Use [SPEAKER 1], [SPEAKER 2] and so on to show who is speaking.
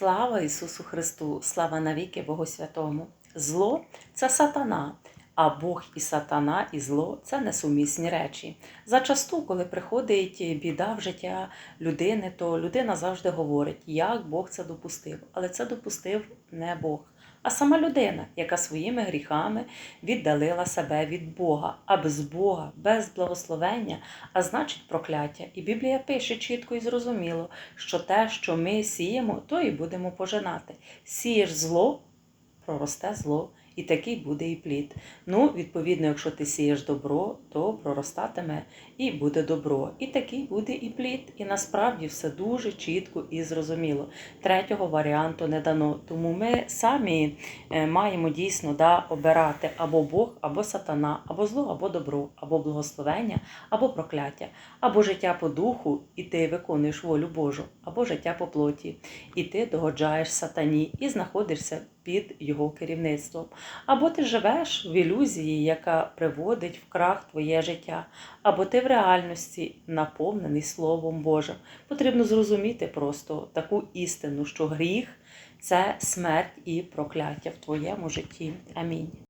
[SPEAKER 1] Слава Ісусу Христу! Слава навіки Богу Святому! Зло це сатана, а Бог і сатана, і зло це несумісні речі. Зачасту, коли приходить біда в життя людини, то людина завжди говорить, як Бог це допустив. Але це допустив не Бог, а сама людина, яка своїми гріхами віддалила себе від Бога, а без Бога, без благословення, а значить прокляття. І Біблія пише чітко і зрозуміло, що те, що ми сіємо, то і будемо пожинати. Сієш зло, проросте зло, і такий буде і плід. Ну, відповідно, якщо ти сієш добро, то проростатиме і буде добро. І такий буде і плід. І насправді все дуже чітко і зрозуміло. Третього варіанту не дано. Тому ми самі е, маємо дійсно да, обирати або Бог, або сатана, або зло, або добро, або благословення, або прокляття, або життя по духу, і ти виконуєш волю Божу, або життя по плоті, і ти догоджаєш сатані і знаходишся під його керівництвом. Або ти живеш в ілюзії, яка приводить в крах твоє життя, або ти в реальності наповнений Словом Божим. Потрібно зрозуміти просто таку істину, що гріх це смерть і прокляття в твоєму житті. Амінь.